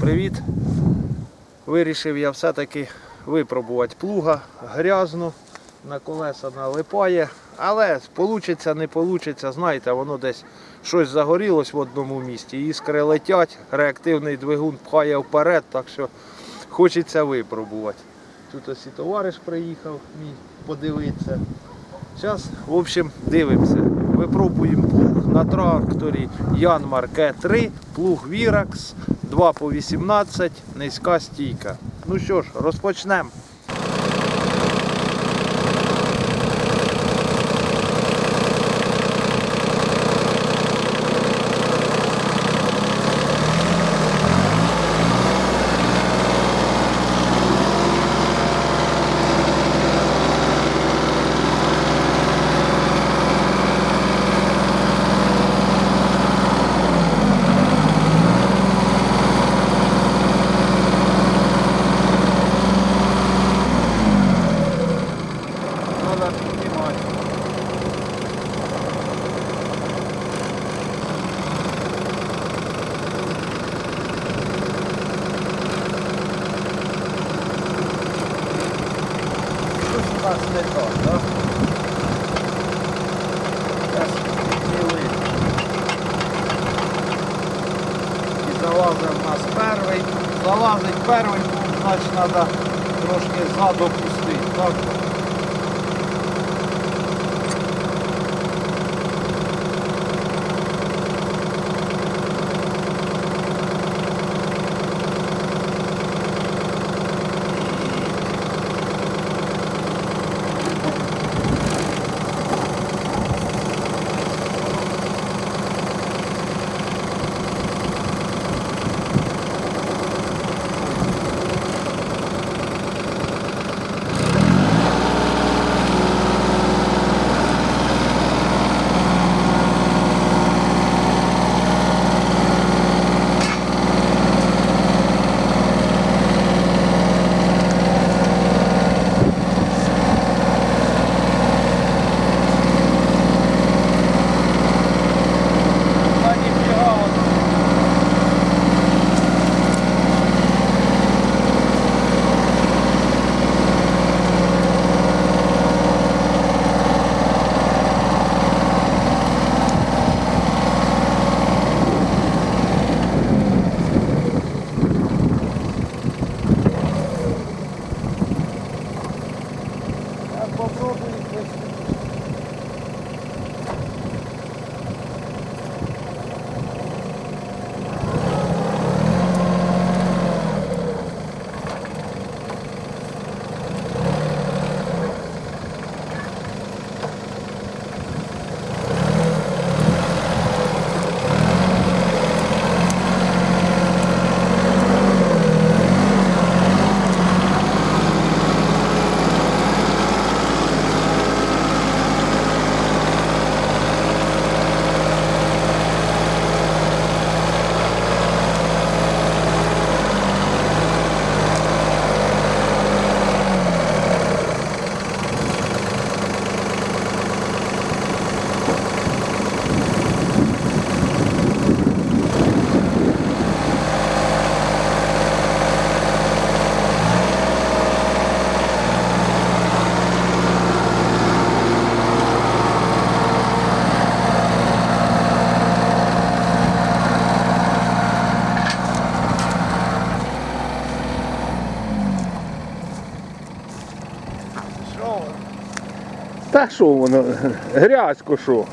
Привіт! Вирішив я все-таки випробувати плуга грязно, на колеса налипає, але получиться, не получиться, знаєте, воно десь щось загорілось в одному місці, іскри летять, реактивний двигун пхає вперед, так що хочеться випробувати. Тут ось і товариш приїхав мій подивитися. Зараз, в общем, дивимося. Випробуємо плуг на тракторі Янмар К3, плуг Віракс, 2 по 18, низька стійка. Ну що ж, розпочнемо. Надо піднімати. Щось у нас не так, так? Зараз підняли. І залазив у нас перший. Залазить перший, ну, значить треба трошки ззаду пустити, так? Та що воно, грязько що? Ну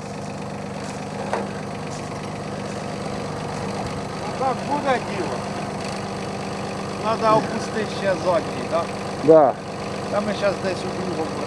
так буде діло. Треба опустити ще задній, так? Да. Та ми зараз десь у другому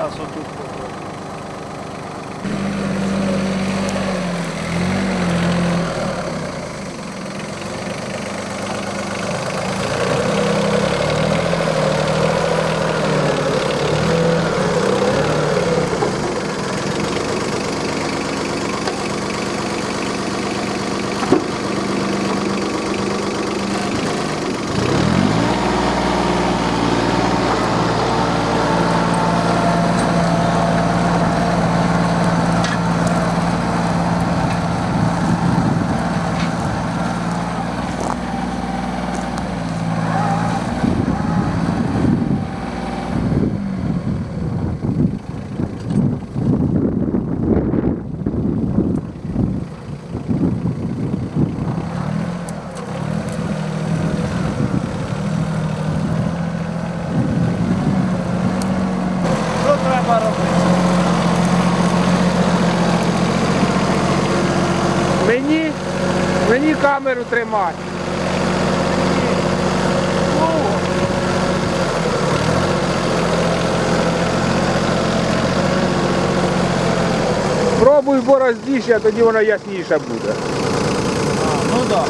прийдемо. Зараз отут попробуємо. Мені камеру тримати. Пробуй борозніше, а тоді воно ясніше буде. Ну так.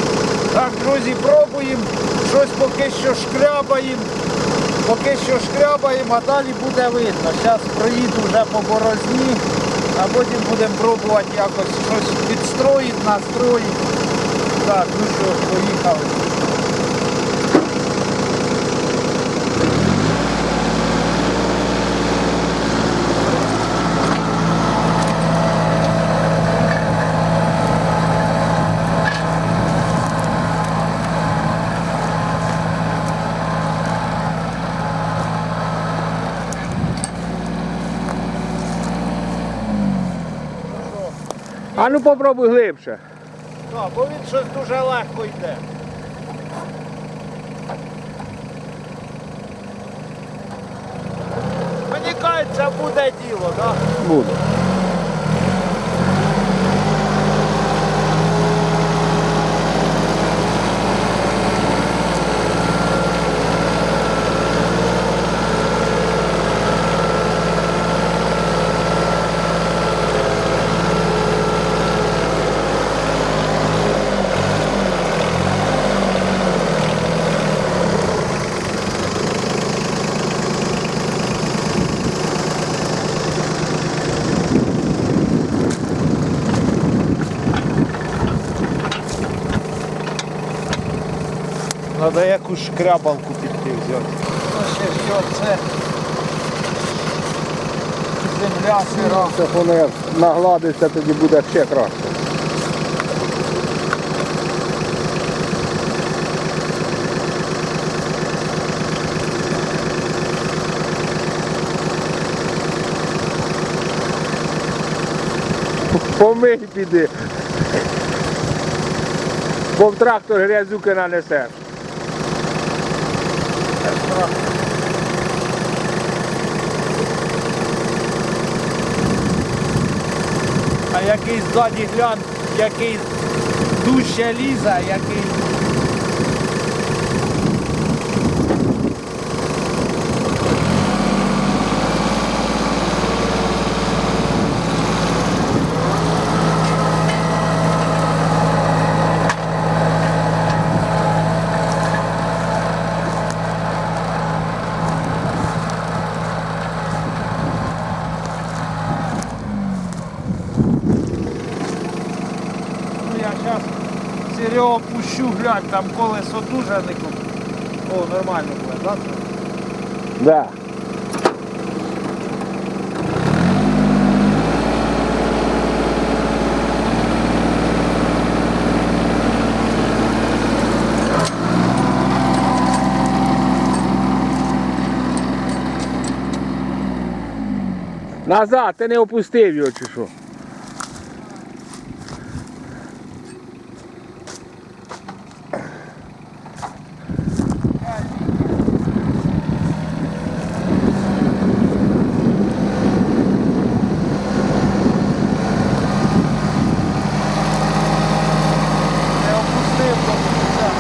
Так, друзі, пробуємо. Щось поки що шкрябаємо. Поки що шкрябаємо, а далі буде видно. Зараз проїду вже по борозні, а потім будемо пробувати якось щось підстроїти, настроїти. Так, ну що, поїхали. А ну попробуй глибше. Так, бо він щось дуже легко йде. Мені кажеться, буде діло, так? Буде. Треба шкрябалку піти взяти. Ну ще що це? Земля сира. Це воно як нагладиться, тоді буде ще краще. Помий піди. Бо в трактор грязюки нанесеш. Який ззаді глянь, який дужче лізе, який. Ну я зараз Серега глянь, там колесо дуже не куп- О, нормально буде, так? Да. Назад, ти не опустив його чи що? Не опустив до кінця.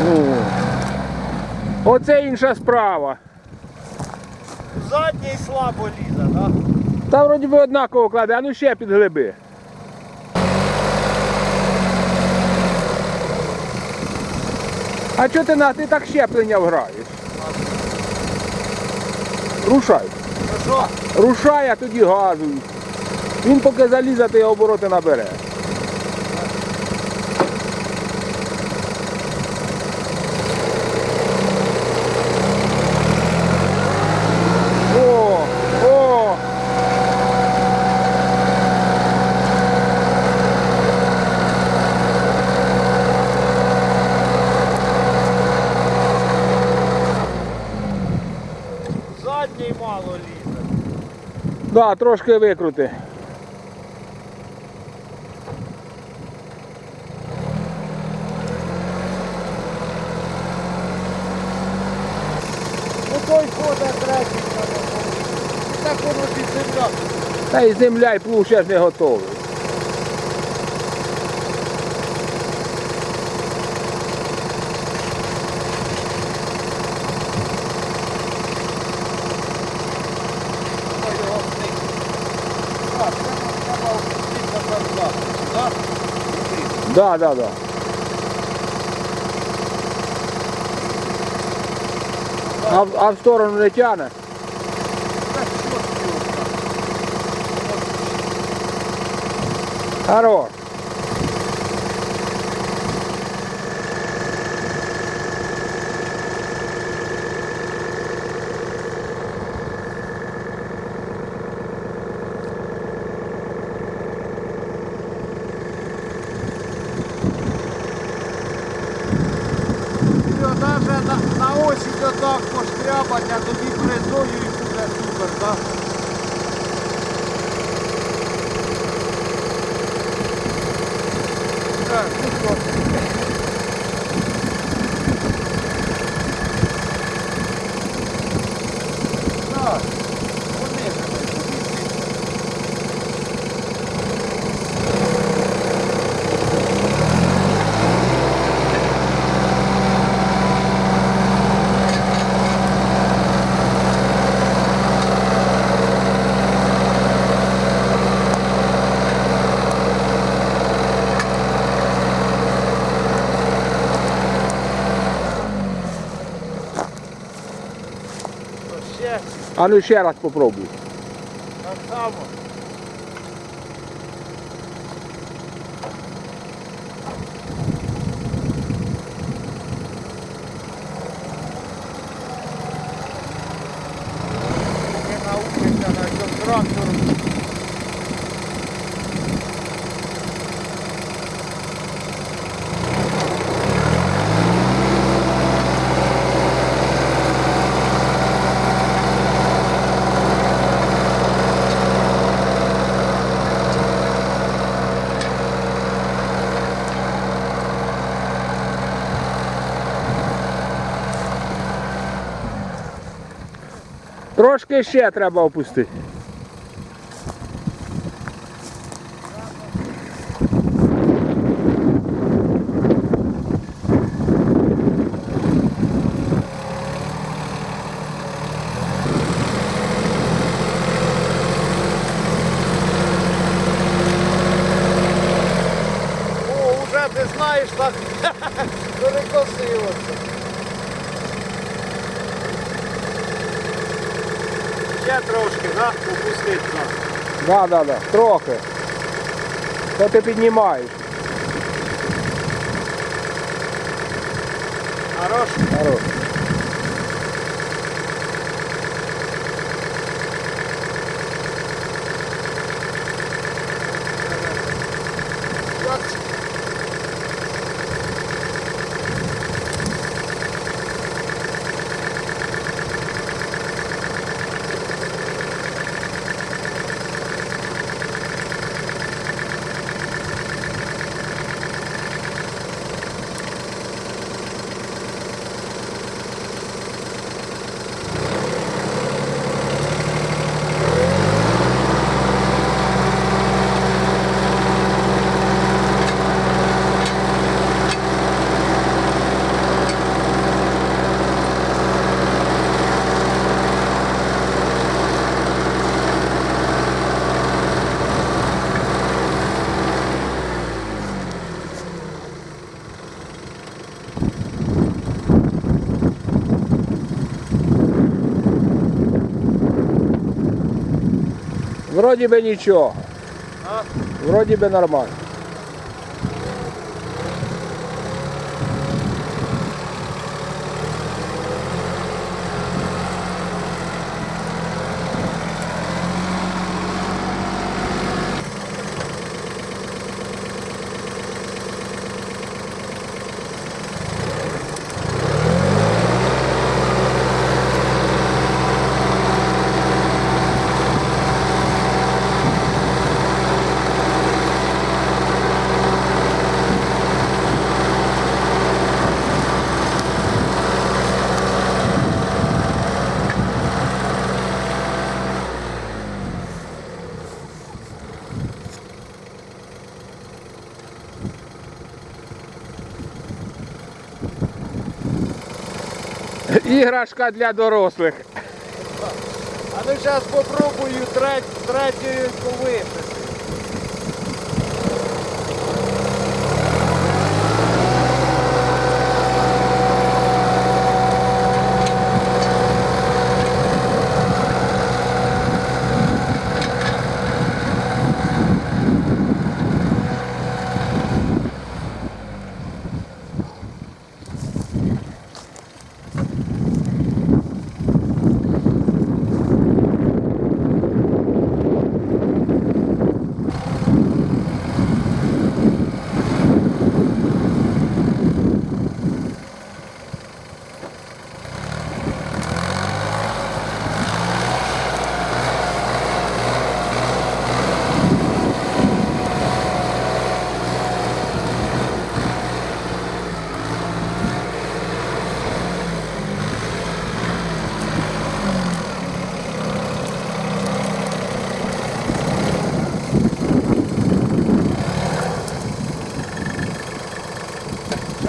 Ну, оце інша справа. Задній слабо лізе, так? Та вроді би однаково кладе, а ну ще підглиби. А чого ти на ти так щеплення вграєш? Рушай. Рушай, а тоді газуй. Він поки залізе, ти обороти набере. О, о, Да, трошки викрути. Ну той ходить третій. Так воно під земля. Та й земля, і плуг ще ж не готовий. Ой, його встиг. Так, це нам треба опустити на передачу. Так? Туди. Да, да, да. А, а в сторону не тяне? Хорош. Його навіть на, на осінь отак пошкрябать, а тобі брезою і буде супер, так? Так, ну що? Так, А ну ще раз попробуй. так само. Поки научиться на цьому трактору. Трошки ще треба опустити. О, уже ти знаєш так перекосилося. Ще трошки, да? Опустити нас. Да, да, да. Трохи. То ти піднімаєш. Хорош. Хорош. Вроді би нічого. А? Вроді би нормально. Іграшка для дорослих. А ну зараз спробую третьою третю випити.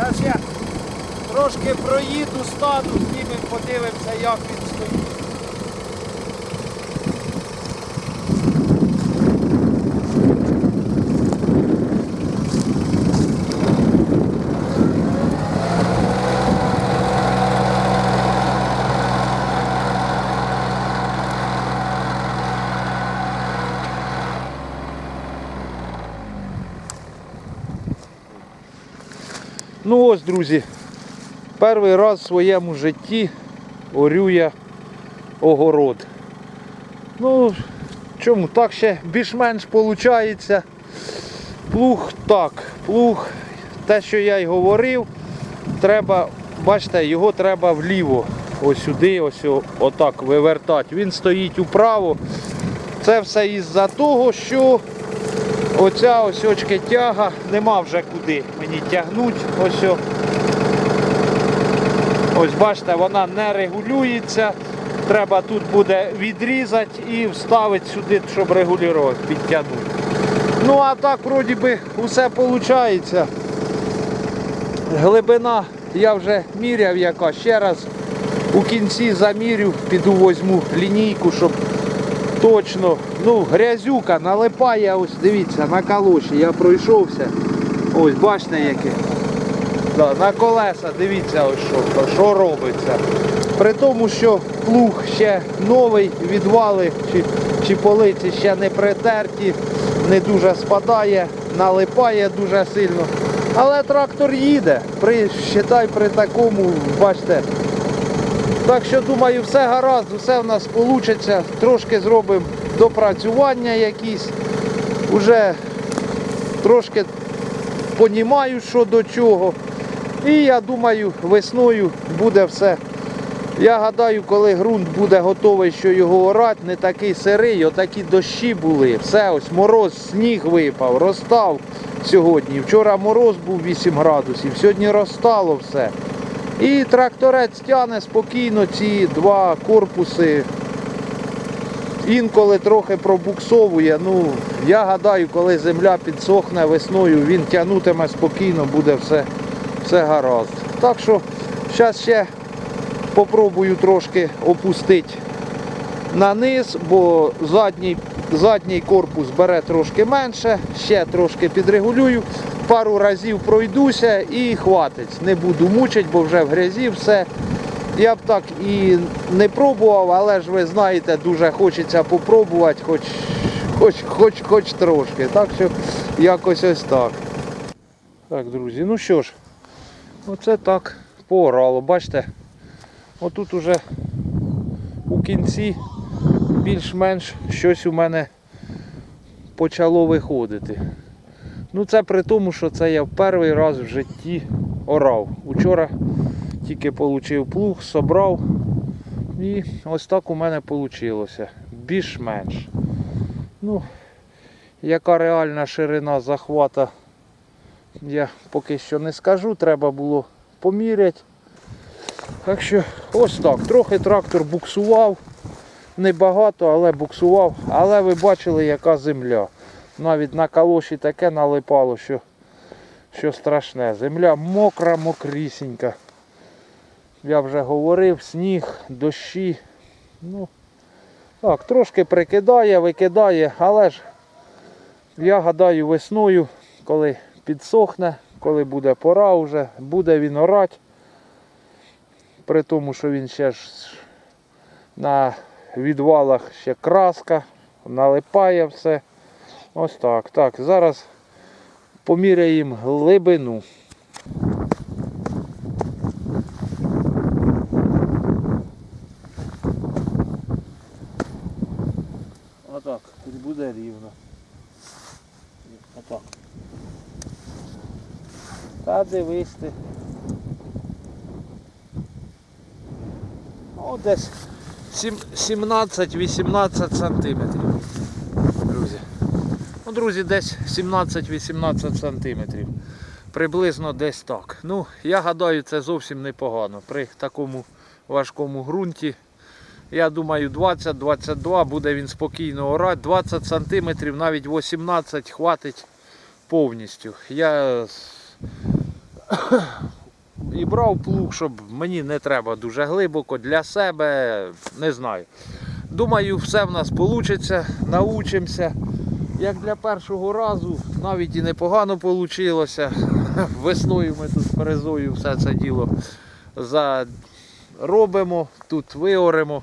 Зараз я трошки стану, знімемо, подивимося, як він стоїть. Ну ось, друзі, перший раз в своєму житті орю я огород. Ну, чому? Так ще більш-менш виходить. Плуг так, плуг, те, що я й говорив, треба, бачите, його треба вліво. Ось сюди, ось отак вивертати. Він стоїть управо. Це все із-за того, що Оця ось очки тяга, нема вже куди мені тягнуть. Ось. Ось бачите, вона не регулюється. Треба тут буде відрізати і вставити сюди, щоб регулювати, підтягнути. Ну а так вроді би усе виходить. Глибина я вже міряв яка. Ще раз у кінці замірю, піду возьму лінійку, щоб точно. Ну, грязюка налипає, ось дивіться, на калоші я пройшовся. Ось бачите яке. Да, на колеса, дивіться, ось що, що робиться. При тому, що плуг ще новий, відвали чи, чи полиці ще не притерті, не дуже спадає, налипає дуже сильно. Але трактор їде. При, считай, при такому, бачите, так що думаю, все гаразд, все в нас вийде. Трошки зробимо допрацювання якісь. Уже трошки понімаю, що до чого. І я думаю, весною буде все. Я гадаю, коли ґрунт буде готовий, що його орати, не такий сирий, отакі дощі були. Все, ось мороз, сніг випав, розстав сьогодні. Вчора мороз був 8 градусів, сьогодні розстало все. І тракторець тягне спокійно ці два корпуси. Інколи трохи пробуксовує. Ну, я гадаю, коли земля підсохне весною, він тягнутиме спокійно, буде все, все гаразд. Так що зараз ще попробую трошки опустити на низ, бо задній, задній корпус бере трошки менше, ще трошки підрегулюю, пару разів пройдуся і хватить. Не буду мучити, бо вже в грязі все. Я б так і не пробував, але ж ви знаєте, дуже хочеться попробувати, хоч, хоч, хоч, хоч трошки. Так що якось ось так. Так, друзі, ну що ж, оце так поорало. Бачите, отут уже у кінці більш-менш щось у мене почало виходити. Ну це при тому, що це я в перший раз в житті орав. Учора тільки отримав плуг, собрав. І ось так у мене вийшло. Більш-менш. Ну, яка реальна ширина захвата, я поки що не скажу, треба було поміряти. Так що ось так. Трохи трактор буксував. Небагато, але буксував. Але ви бачили, яка земля. Навіть на калоші таке налипало, що, що страшне. Земля мокра, мокрісінька. Я вже говорив, сніг, дощі. Ну, так, трошки прикидає, викидає, але ж я гадаю весною, коли підсохне, коли буде пора вже, буде він орати. При тому, що він ще ж на відвалах ще краска, налипає все. Ось так. Так, зараз поміряємо глибину. Отак, тут буде рівно. Отак. Та дивись. Ну, десь 17-18 сантиметрів. Друзі. Ну, друзі, десь 17-18 сантиметрів. Приблизно десь так. Ну, я гадаю, це зовсім непогано. При такому важкому ґрунті. Я думаю, 20-22 буде він спокійно орати. 20 сантиметрів, навіть 18 хватить повністю. Я і брав плуг, щоб мені не треба дуже глибоко для себе, не знаю. Думаю, все в нас вийде, научимося. Як для першого разу, навіть і непогано вийшло. Весною ми тут з березою все це діло заробимо, тут виоремо.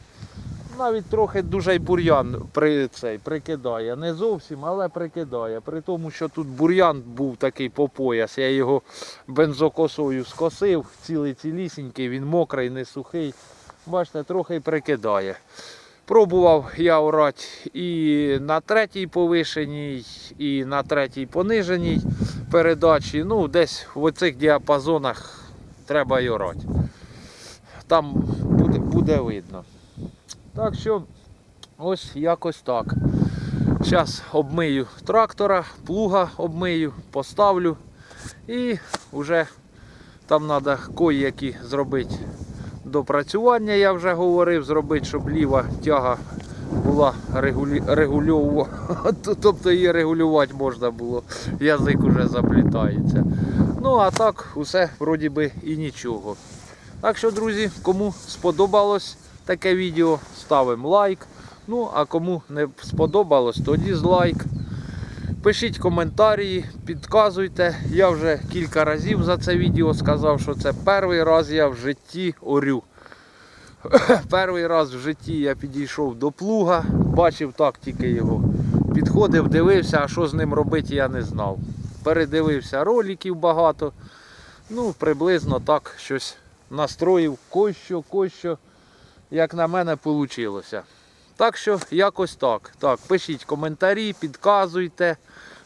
Навіть трохи дуже й бур'ян при цей, прикидає. Не зовсім, але прикидає. При тому, що тут бур'ян був такий по пояс. Я його бензокосою скосив, цілий цілісінький, він мокрий, не сухий. Бачите, трохи й прикидає. Пробував я орати і на третій повишеній, і на третій пониженій передачі. Ну, десь в оцих діапазонах треба й орати. Там буде, буде видно. Так що ось якось так. Зараз обмию трактора, плуга обмию, поставлю і вже там треба кої-які зробити допрацювання, я вже говорив, зробити, щоб ліва тяга була регулі... регульована. Тобто її регулювати можна було. Язик уже заплітається. Ну а так, усе вроді би і нічого. Так що, друзі, кому сподобалось таке відео, ставимо лайк. Ну, а кому не сподобалось, то дізлайк. Пишіть коментарі, підказуйте. Я вже кілька разів за це відео сказав, що це перший раз я в житті орю. Перший раз в житті я підійшов до плуга, бачив так тільки його. Підходив, дивився, а що з ним робити, я не знав. Передивився роликів багато. Ну, приблизно так щось настроїв, кощо, кощо, як на мене, вийшло. Так що якось так. Так, пишіть коментарі, підказуйте,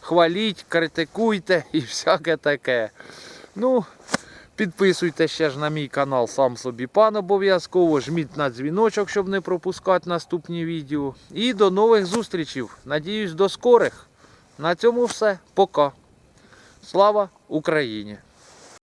хваліть, критикуйте і всяке таке. Ну, підписуйте ще ж на мій канал сам собі пан обов'язково. Жміть на дзвіночок, щоб не пропускати наступні відео. І до нових зустрічей. Надіюсь, до скорих. На цьому все. Пока. Слава Україні!